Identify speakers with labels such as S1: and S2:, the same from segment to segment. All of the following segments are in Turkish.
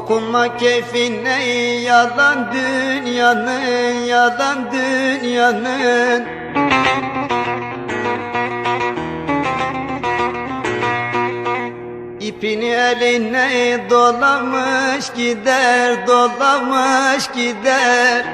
S1: Dokunma keyfine yalan dünyanın yalan dünyanın. İpini eline dolamış gider dolamış gider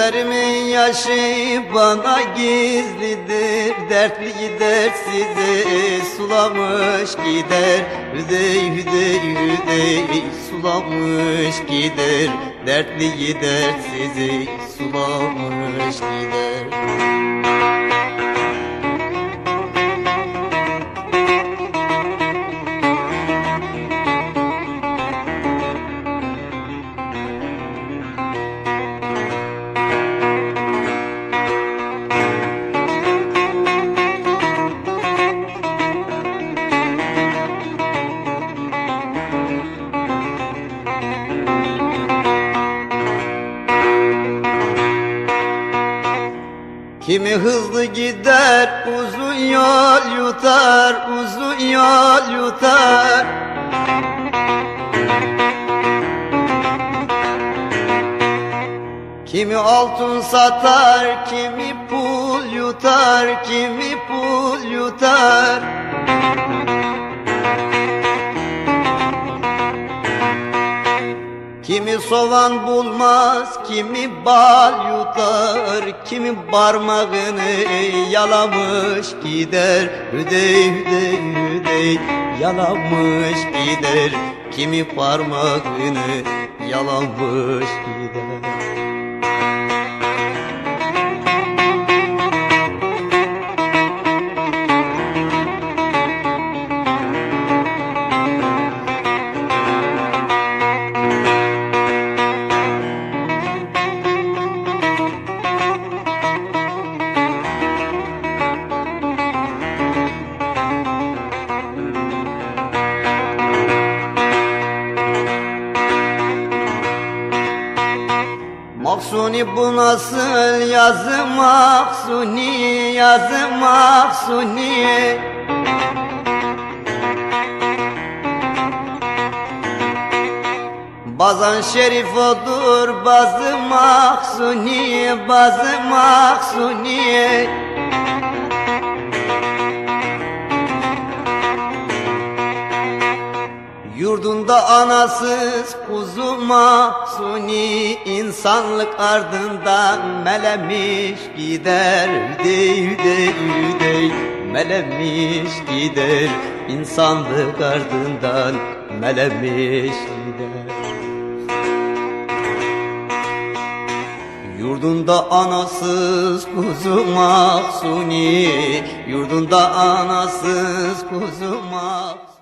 S1: Gözlerimin yaşı bana gizlidir Dertli dertsizi sulamış gider. Hüdey hüdey hüdey sulamış gider. Dertli dertsizi sulamış gider Kimi hızlı gider uzun yol yutar uzun yol yutar. Kimi altın satar kimi pul yutar kimi pul yutar soğan bulmaz, kimi bal yutar, kimi parmağını yalamış gider. Hüdey hüdey hüdey yalamış gider. Kimi parmağını yalamış gider. Mahsuni bu nasıl yazı? Mahsuni yazı mahsuni Bazan şerif odur bazı mahsuni bazı mahsuni Yurdunda anasız kuzu mahsuni insanlık ardından melemiş gider Dey dey dey melemiş gider insanlık ardından melemiş gider. Yurdunda anasız kuzu mahsuni Yurdunda anasız kuzu mahsuni